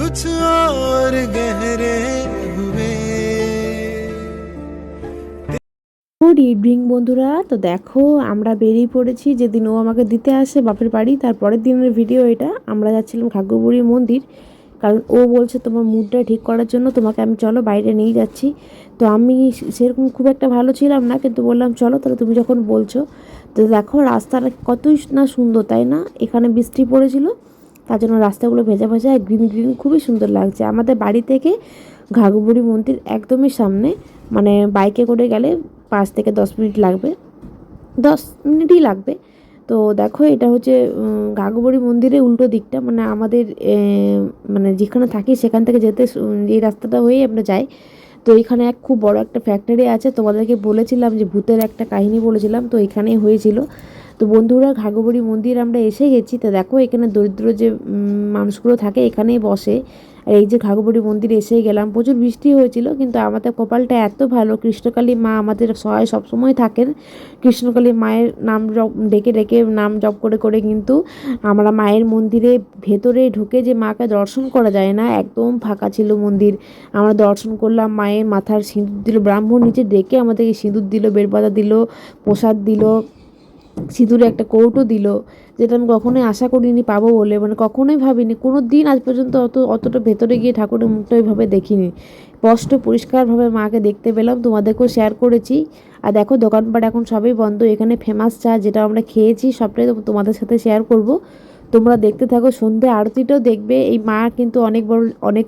कुछ और गहरे हुए গুড ইভিনিং বন্ধুরা তো দেখো আমরা বেরিয়ে পড়েছি যেদিন ও আমাকে দিতে আসে বাপের বাড়ি তারপরের দিনের ভিডিও এটা আমরা যাচ্ছিলাম ঘাগ্রবুড়ি মন্দির কারণ ও বলছে তোমার মুডটা ঠিক করার জন্য তোমাকে আমি চলো বাইরে নিয়ে যাচ্ছি তো আমি সেরকম খুব একটা ভালো ছিলাম না কিন্তু বললাম চলো তাহলে তুমি যখন বলছো তো দেখো রাস্তাটা কতই না সুন্দর তাই না এখানে বৃষ্টি পড়েছিল তার জন্য রাস্তাগুলো ভেজা ভেজা গ্রিন গ্রিন খুবই সুন্দর লাগছে। আমাদের বাড়ি থেকে ঘাগরবুড়ি মন্দির একদমই সামনে মানে বাইকে করে গেলে পাঁচ থেকে দশ মিনিট লাগবে। দশ মিনিটই লাগবে। তো দেখো এটা হচ্ছে ঘাগরবুড়ি মন্দিরের উল্টো দিকটা মানে আমাদের মানে যেখানে থাকি সেখান থেকে যেতে এই রাস্তাটা হয়েই আমরা যাই। তো এখানে এক খুব বড় একটা ফ্যাক্টরি আছে। তোমাদেরকে বলেছিলাম যে ভূতের একটা কাহিনী বলেছিলাম, তো এখানেই হয়েছিল। তো বন্ধুরা ঘাগরবুড়ি মন্দির আমরা এসে গেছি। তো দেখো, এখানে দরিদ্র যে মানুষগুলো থাকে, এখানেই বসে। আর এই যে ঘাগরবুড়ি মন্দিরে এসেই গেলাম, প্রচুর বৃষ্টি হয়েছিল, কিন্তু আমাদের কপালটা এত ভালো, কৃষ্ণকালী মা আমাদের সহায় সবসময় থাকেন। কৃষ্ণকালী মায়ের নাম জপ, ডেকে ডেকে নাম জপ করে করে কিন্তু আমরা মায়ের মন্দিরে ভেতরে ঢুকে যে মাকে দর্শন করা যায় না, একদম ফাঁকা ছিল মন্দির। আমরা দর্শন করলাম, মায়ের মাথার সিঁদুর দিল, ব্রাহ্মণ নিচে ডেকে আমাদেরকে সিঁদুর দিল, বেলপাতা দিল, প্রসাদ দিল। সিঁদুরে একটা কৌটো দিল, যেটা আমি কখনোই আশা করিনি পাবো বলে মানে কখনোই ভাবিনি। কোনো দিন আজ পর্যন্ত অত, অতটা ভেতরে গিয়ে ঠাকুরের মুখটা ওইভাবে দেখিনি। স্পষ্ট, পরিষ্কারভাবে মাকে দেখতে পেলাম, তোমাদেরকেও শেয়ার করেছি। আর দেখো, দোকানপাট এখন সবই বন্ধ, এখানে ফেমাস চা যেটা আমরা খেয়েছি, সবটাই তোমাদের সাথে শেয়ার করব। তোমরা দেখতে থাকো, সন্ধে আরতিটাও দেখবে, এই মা কিন্তু অনেক বড়, অনেক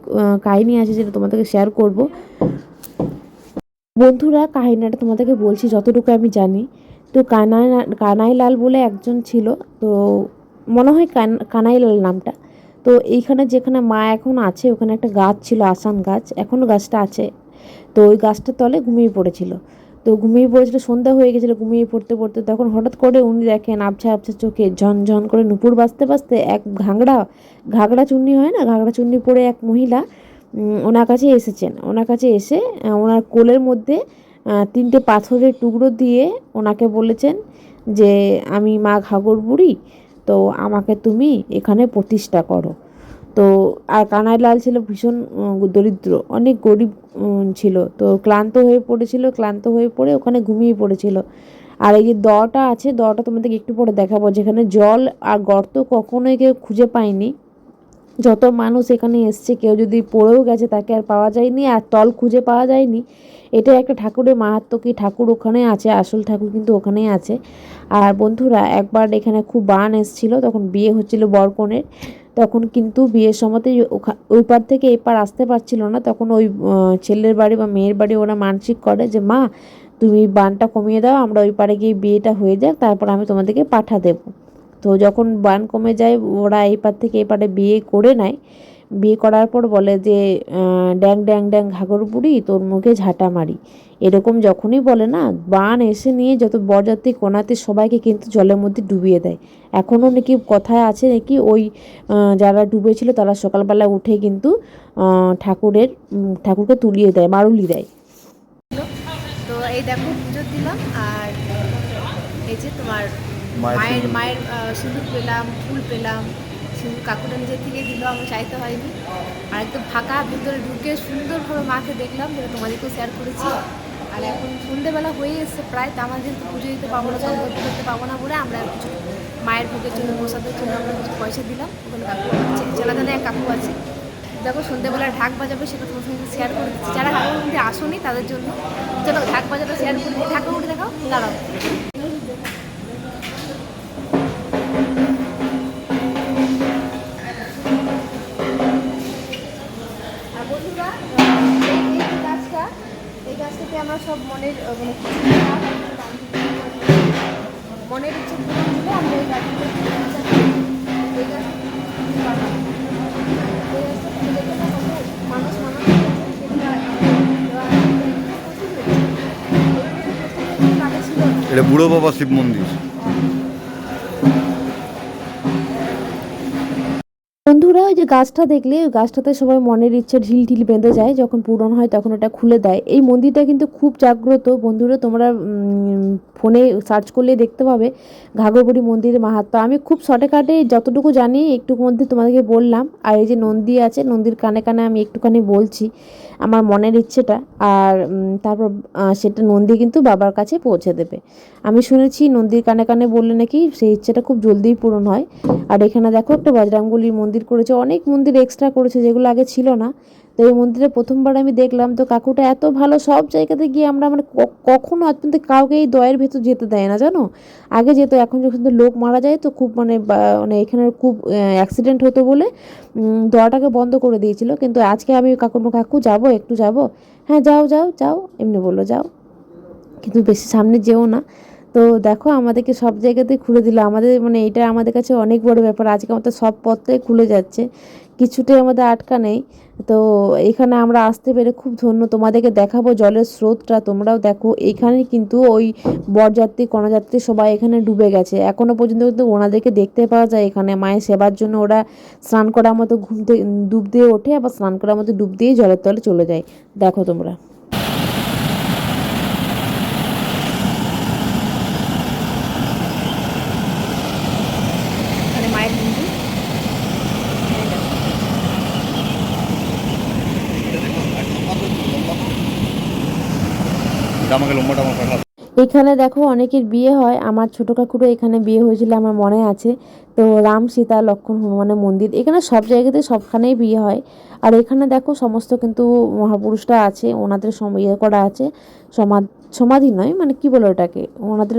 কাহিনী আছে যেটা তোমাদেরকে শেয়ার করব। বন্ধুরা, কাহিনীটা তোমাদেরকে বলছি, যতটুকু আমি জানি। তো কানাই, কানাইলাল বলে একজন ছিল, তো মনে হয় কান, কানাইলাল নামটা। তো এইখানে যেখানে মা এখন আছে, ওখানে একটা গাছ ছিল আসান গাছ এখনও গাছটা আছে। তো ওই গাছটার তলে ঘুমিয়ে পড়েছিল। তো ঘুমিয়ে পড়েছিল, সন্ধ্যা হয়ে গেছিল ঘুমিয়ে পড়তে পড়তে। তখন হঠাৎ করে উনি দেখেন, আবছা আবছা চোখে ঝনঝন করে নুপুর বাজতে বাজতে এক ঘাগড়া ঘাগড়া চুন্নি হয় না? ঘাগড়া চুন্নি পরে এক মহিলা ওনার কাছে এসেছেন। ওনার কাছে এসে ওনার কোলের মধ্যে তিনটে পাথরের টুকরো দিয়ে ওনাকে বলেছেন যে, আমি মা ঘাগর বুড়ি, তো আমাকে তুমি এখানে প্রতিষ্ঠা করো। তো, আর কানাইলাল ছিল ভীষণ দরিদ্র, অনেক গরিব ছিল। তো ক্লান্ত হয়ে পড়েছিল, ক্লান্ত হয়ে পড়ে ওখানে ঘুমিয়ে পড়েছিল। আর এই যে দটা আছে, দটা তোমাদেরকে একটু পরে দেখাবো, যেখানে জল আর গর্ত কখনোই কেউ খুঁজে পায়নি। যত মানুষ এখানে এসছে, কেউ যদি পড়েও গেছে তাকে আর পাওয়া যায়নি, আর তল খুঁজে পাওয়া যায়নি এটা একটা ঠাকুরের মাহাত্ম কি ঠাকুর ওখানে আছে? আসল ঠাকুর কিন্তু ওখানেই আছে। আর বন্ধুরা, একবার এখানে খুব বান এসেছিল, তখন বিয়ে হচ্ছিল বরকনের। তখন কিন্তু বিয়ের সময়তে ওই পার থেকে এই পার আসতে পারছিল না। তখন ওই ছেলের বাড়ি বা মেয়ের বাড়ি ওরা মানসিক করে যে, মা, তুমি বানটা কমিয়ে দাও, আমরা ওই পারে গিয়ে বিয়েটা হয়ে যাক, তারপর আমি তোমাদেরকে পাঠা দেবো। তো যখন বান কমে যায়, ওরা এই পার থেকে এই পারে বিয়ে করে নেয়। বিয়ে করার পর বলে যে ড্যাং ড্যাং ড্যাং ঘাগর বুড়ি তোর মুখে ঝাঁটা মারি। এরকম যখনই বলে না বান এসে নিয়ে যত বরযাত্রী কোনাতে সবাইকে কিন্তু জলের মধ্যে ডুবিয়ে দেয়। এখনও নাকি কথায় আছে নাকি ওই যারা ডুবেছিল তারা সকালবেলা উঠে কিন্তু ঠাকুরের ঠাকুরকে তুলিয়ে দেয় মারুলি দেয়। তো এই দেখো পুজো দিলাম আর এই যে তোমার মায়ের মায়ের সিঁদুর। সিঁদুর পেলাম ফুল পেলাম। সিঁদুর কাকুটা নিজের থেকে দিল, আমি চাইতে হয়নি আর একদম ফাঁকা ভিতরে ঢুকে সুন্দরভাবে মাকে দেখলাম, যেটা তোমাদেরকেও শেয়ার করেছি। আর এখন সন্ধেবেলা হয়ে এসছে প্রায়, তো আমরা যেহেতু পুজো দিতে পাবো না সব করতে করতে পাবো না বলে আমরা কিছু মায়ের ভোগের জন্য, প্রসাদের জন্য আমরা কিছু পয়সা দিলাম। ওখানে কাকু আছে চেলাদানে এক কাকু আছে। দেখো সন্ধ্যেবেলা ঢাক বাজাবে, সেটা তোমার সঙ্গে শেয়ার করে দিচ্ছি। যারা ঠাকুর মধ্যে আসনি, তাদের জন্য। চলো ঢাক বাজাটা শেয়ার করে ঠাকুর উঠে দেখাও, দাঁড়াও। গাছটাতে আমরা সব মনের মানে মনের ইচ্ছে পূরণ আমরা এই গাছগুলো এটা বুড়ো বাবা শিব মন্দির। বন্ধুরা, ওই যে গাছটা দেখলে, ওই গাছটাতে সবাই মনের ইচ্ছে ঢিল ঢিল বেঁধে যায়, যখন পূরণ হয় তখন ওটা খুলে দেয়। এই মন্দিরটা কিন্তু খুব জাগ্রত। বন্ধুরা, তোমরা ফোনে সার্চ করলে দেখতে পাবে ঘাগরবুড়ি মন্দিরের মাহাত্ম্য। আমি খুব শর্টকাটে যতটুকু জানি একটু মধ্যে তোমাদেরকে বললাম। আর এই যে নন্দী আছে, নন্দীর কানে কানে আমি একটুখানি বলছি আমার মনের ইচ্ছেটা। আর তারপর সেটা নন্দী কিন্তু বাবার কাছে পৌঁছে দেবে। আমি শুনেছি নন্দীর কানে কানে বললে নাকি সেই ইচ্ছেটা খুব জলদিই পূরণ হয়। আর এখানে দেখো একটা বজরাঙ্গুলির মন্দির করেছে, অনেক মন্দির এক্সট্রা করেছে যেগুলো আগে ছিল না। তো এই মন্দিরে প্রথমবার আমি দেখলাম, তো কাকুটা এত ভালো, সব জায়গাতে গিয়ে আমরা মানে কখনো আজ পর্যন্ত কাউকে এই দয়ের ভেতর যেতে দেয় না, জানো? আগে যেত, এখন যখন লোক মারা যায়, তো খুব মানে মানে এখানে খুব অ্যাক্সিডেন্ট হতো বলে দয়াটাকে বন্ধ করে দিয়েছিল। কিন্তু আজকে আমি কাকুর কাকু, যাব, একটু যাব? হ্যাঁ যাও যাও যাও, এমনি বলল, যাও। কিন্তু বেশি সামনে যেও না। তো দেখো আমাদেরকে সব জায়গাতেই খুলে দিল। আমাদের মানে এটা আমাদের কাছে অনেক বড় ব্যাপার। আজকে আমাদের সব পথটাই খুলে যাচ্ছে। কিছুটাই আমাদের আটকা নেই। তো এখানে আমরা আসতে পেরে খুব ধন্য। তোমাদেরকে দেখাবো জলের স্রোতটা। তোমরাও দেখো, এখানে কিন্তু ওই বরযাত্রী, কণাযাত্রী সবাই এখানে ডুবে গেছে। এখনও পর্যন্ত কিন্তু ওনাদেরকে দেখতে পাওয়া যায় এখানে। মায়ের সেবার জন্য ওরা স্নান করার মতো ঘুম ডুব দিয়ে ওঠে, আবার স্নান করার মতো ডুব দিয়ে জলের তলে চলে যায়। দেখো তোমরা মানে মায়ের মন্দির এটা আমাকে লম্বাটা আমার পাঠাও এখানে দেখো অনেকের বিয়ে হয়। আমার ছোট কাকুরও এখানে বিয়ে হয়েছিল, আমার মনে আছে। তো রাম, সীতা, লক্ষ্মণ, হনুমানের মন্দির, এখানে সব জায়গাতে সবখানেই বিয়ে হয়। আর এখানে দেখো সমস্ত কিন্তু মহাপুরুষরা আছে, ওনাদের ইয়ে করা আছে, সমাধ সমাধি নয় মানে কি বলে ওটাকে? ওনাদের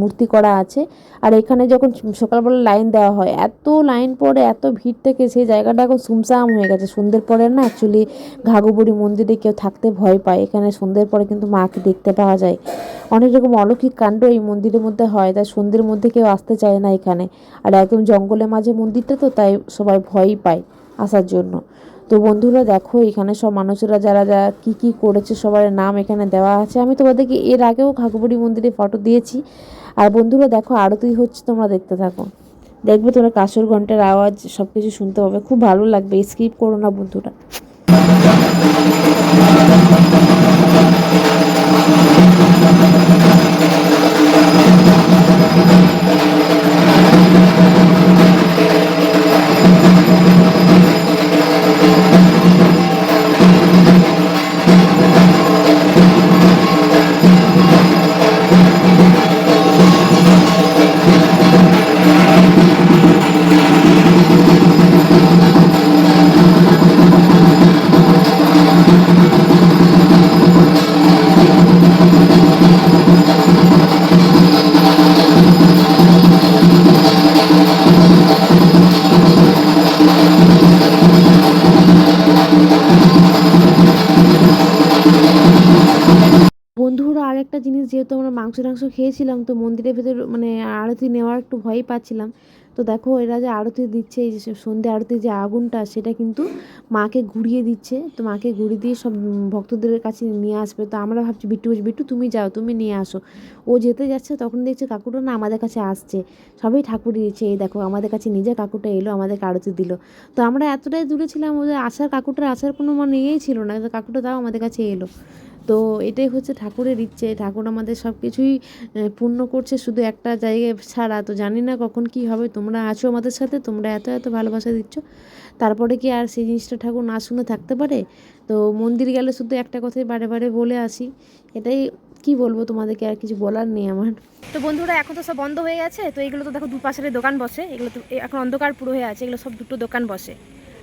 মূর্তি করা আছে। আর এখানে যখন সকালবেলা লাইন দেওয়া হয়, এত লাইন পরে এত ভিড় থেকে সেই জায়গাটা এখন সুমসাম হয়ে গেছে। সন্ধ্যের পরে না অ্যাকচুয়ালি ঘাগরবুড়ি মন্দিরে কেউ থাকতে ভয় পায়। এখানে সন্ধ্যের পরে কিন্তু মাকে দেখতে পাওয়া যায়। অনেক রকম অলৌকিক কাণ্ড এই মন্দিরের মধ্যে হয়, তাই সন্ধ্যের মধ্যে কেউ আসতে চায় না এখানে। আর একদম জঙ্গলের মাঝে মন্দিরটা তো, তাই সবাই ভয়ই পায় আসার জন্য। তো বন্ধুরা দেখো, এখানে সব মানুষেরা যারা যারা কী কী করেছে, সবার নাম এখানে দেওয়া আছে। আমি তোমাদেরকে এর আগেও ঘাগরবুড়ি মন্দিরে ফটো দিয়েছি। আর বন্ধুরা দেখো আরতি হচ্ছে তোমরা দেখতে থাকো। দেখবে তোমরা কাসর ঘণ্টার আওয়াজ সব কিছু শুনতে পাবে। খুব ভালো লাগবে স্কিপ করো না বন্ধুরা। টাংস খেয়েছিলাম তো মন্দিরের ভেতর মানে আরতি নেওয়ার একটু ভয়ই পাচ্ছিলাম। তো দেখো এরা যে আরতি দিচ্ছে, এই যে সন্ধ্যে আরতির যে আগুনটা, সেটা কিন্তু মাকে ঘুরিয়ে দিচ্ছে। তো মাকে ঘুরিয়ে দিয়ে সব ভক্তদের কাছে নিয়ে আসবে। তো আমরা ভাবছি, বিট্টু বিট্টু, তুমি যাও, তুমি নিয়ে আসো। ও যেতে যাচ্ছে, তখন দেখছে কাকুটা না আমাদের কাছে আসছে। সবাই ঠাকুর দিয়েছে। এই দেখো, আমাদের কাছে নিজে কাকুটা এলো, আমাদেরকে আরতি দিল। তো আমরা এতটাই দূরে ছিলাম ওদের আসার, কাকুটার আসার কোনো মানে ইয়েই ছিল না। কাকুটা তাও আমাদের কাছে এলো। তো এটাই হচ্ছে ঠাকুরের ইচ্ছে। ঠাকুর আমাদের সব কিছুই পূর্ণ করছে শুধু একটা জায়গায় ছাড়া। তো জানি না কখন কি হবে। তোমরা আছো আমাদের সাথে, তোমরা এত এত ভালোবাসা দিচ্ছ। তারপরে কি আর সেই জিনিসটা ঠাকুর না শুনে থাকতে পারে? তো মন্দির গেলে শুধু একটা কথাই বারে বারে বলে আসি। এটাই কি বলব তোমাদেরকে, আর কিছু বলার নেই আমার। তো বন্ধুরা, এখন তো সব বন্ধ হয়ে গেছে। তো এগুলো তো দেখো দুপাশের দোকান বসে। এগুলো তো এখন অন্ধকার পুরো হয়ে আছে। এগুলো সব দুটো দোকান বসে।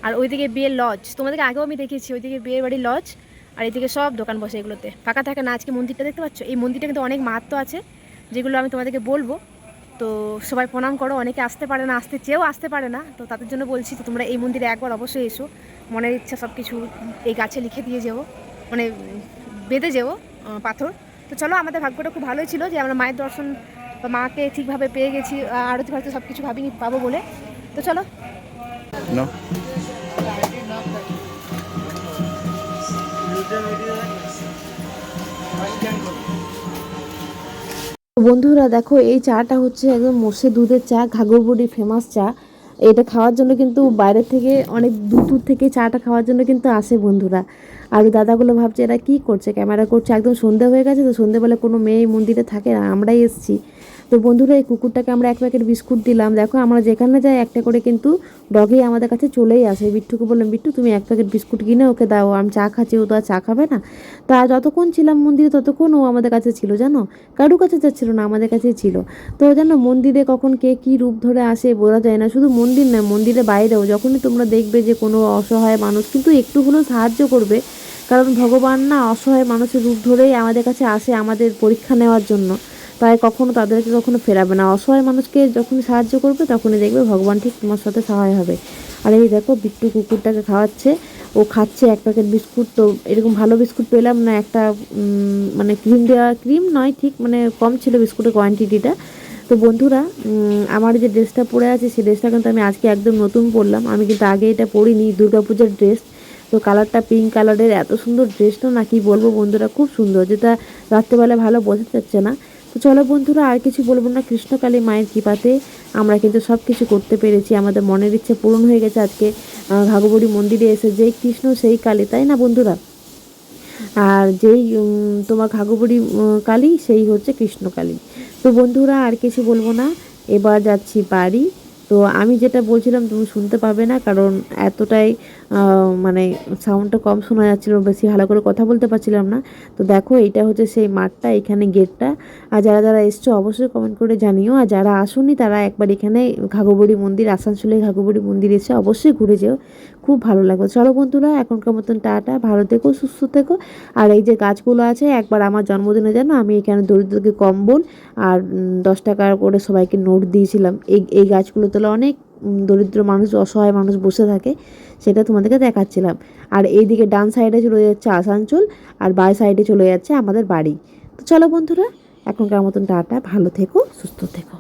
আর ওইদিকে বিয়ের লজ তোমাদেরকে আগেও আমি দেখেছি ওইদিকে বিয়ের বাড়ির লজ আর এদিকে সব দোকান বসে এগুলোতে। ফাঁকা থাকে না, আজকে মন্দিরটা দেখতে পাচ্ছ? এই মন্দিরটা কিন্তু অনেক মাহাত্ম আছে, যেগুলো আমি তোমাদেরকে বলব। তো সবাই প্রণাম করো, অনেকে আসতে পারে না, আসতে চেয়েও আসতে পারে না। তো তাদের জন্য বলছি তো তোমরা এই মন্দিরে একবার অবশ্যই এসো। মনের ইচ্ছা সব কিছু এই গাছে লিখে দিয়ে যেও মানে বেঁধে যেও পাথর। তো চলো, আমাদের ভাগ্যটা খুব ভালোই ছিল যে আমরা মায়ের দর্শন বা মাকে ঠিকভাবে পেয়ে গেছি আরতি ফারতি সব কিছু ভাবিনি পাবো বলে। তো চলো। বন্ধুরা দেখো, এই চাটা হচ্ছে একদম মোষে দুধের চা ঘাগরবুড়ি ফেমাস চা। এটা খাওয়ার জন্য কিন্তু বাইরের থেকে অনেক দূর দূর থেকে চাটা খাওয়ার জন্য কিন্তু আসে বন্ধুরা। আর দাদাগুলো ভাবছে, এরা কী করছে? ক্যামেরা করছে? একদম সন্ধে হয়ে গেছে তো সন্ধেবেলা কোনো মেয়ে মন্দিরে থাকে না, আমরাই এসেছি। তো বন্ধুরা, এই কুকুরটাকে আমরা এক প্যাকেট বিস্কুট দিলাম। দেখো, আমরা যেখানে যাই, একটা করে কিন্তু ডগি আমাদের কাছে চলেই আসে। বিট্টুকে বললাম, বিট্টু, তুমি এক প্যাকেট বিস্কুট কিনে ওকে দাও। আমি চা খাচ্ছি, ও তো আর চা খাবে না। তা যতক্ষণ ছিলাম মন্দিরে, ততক্ষণ ও আমাদের কাছে ছিল, জানো? কারুর কাছে যাচ্ছিল না, আমাদের কাছেই ছিল। তো জানো, মন্দিরে কখন কে কী রূপ ধরে আসে বোঝা যায় না। শুধু মন্দির নয় মন্দিরের বাইরেও যখনই তোমরা দেখবে যে কোনো অসহায় মানুষ কিন্তু একটু হলেও সাহায্য করবে। কারণ ভগবান না অসহায় মানুষের রূপ ধরেই আমাদের কাছে আসে আমাদের পরীক্ষা নেওয়ার জন্য। তাই কখনো তাদেরকে কখনো ফেরাবে না। অসহায় মানুষকে যখন সাহায্য করবে, তখনই দেখবে ভগবান ঠিক তোমার সাথে সহায় হবে। আর এই দেখো, বিট্টু কুকুরটাকে খাওয়াচ্ছে। ও খাচ্ছে এক প্যাকেট বিস্কুট। তো এরকম ভালো বিস্কুট পেলাম না, একটা মানে ক্রিম দেওয়া, ক্রিম নয়, ঠিক মানে কম ছিল বিস্কুটের কোয়ান্টিটিটা তো বন্ধুরা আমার যে ড্রেসটা পরে আছে, সেই ড্রেসটা কিন্তু আমি আজকে একদম নতুন পরলাম। আমি কিন্তু আগে এটা পরিনি, দুর্গাপূজার ড্রেস। তো কালারটা পিঙ্ক কালারের এত সুন্দর ড্রেসটা না, কি বলব বন্ধুরা, খুব সুন্দর। যেটা রাত্রেবেলা ভালো বোঝা যাচ্ছে না। তো চলো বন্ধুরা, আর কিছু বলব না, কৃষ্ণকালী মায়ের কৃপাতে আমরা কিন্তু সব কিছু করতে পেরেছি। আমাদের মনের ইচ্ছে পূরণ হয়ে গেছে আজকে ঘাগবড়ি মন্দিরে এসে যেই কৃষ্ণ, সেই কালী, তাই না বন্ধুরা? আর যেই তোমার ঘাগবড়ি কালী, সেই হচ্ছে কৃষ্ণকালী। তো বন্ধুরা, আর কিছু বলব না, এবার যাচ্ছি বাড়ি। তো আমি যেটা বলছিলাম, তুমি শুনতে পাবে না, কারণ এতটাই মানে সাউন্ডটা কম শোনা যাচ্ছিল, বেশি ভালো করে কথা বলতে পারছিলাম না। তো দেখো এটা হচ্ছে সেই মাঠটা, এখানে গেটটা আর যারা যারা এসছো, অবশ্যই কমেন্ট করে জানিও। আর যারা আসুনি, তারা একবার এখানে ঘাগবড়ি মন্দির, আসানসোলে ঘাগবড়ি মন্দির এসে অবশ্যই ঘুরে যেও। খুব ভালো লাগবে চলো বন্ধুরা, এখনকার মতন টাটা, ভালো থেকো, সুস্থ থেকো। আর এই যে গাছগুলো আছে, একবার আমার জন্মদিনে জানো আমি এখানে দরিদ্রকে কম্বল আর দশ টাকা করে সবাইকে নোট দিয়েছিলাম। এই এই গাছগুলো তোলা অনেক দরিদ্র মানুষ, অসহায় মানুষ বসে থাকে, সেটা তোমাদেরকে দেখাচ্ছিলাম। আর এইদিকে ডান সাইডে চলে যাচ্ছে আসানসোল আর বাই সাইডে চলে যাচ্ছে আমাদের বাড়ি। তো চলো বন্ধুরা, এখনকার মতন টাটা, ভালো থেকো, সুস্থ থেকো।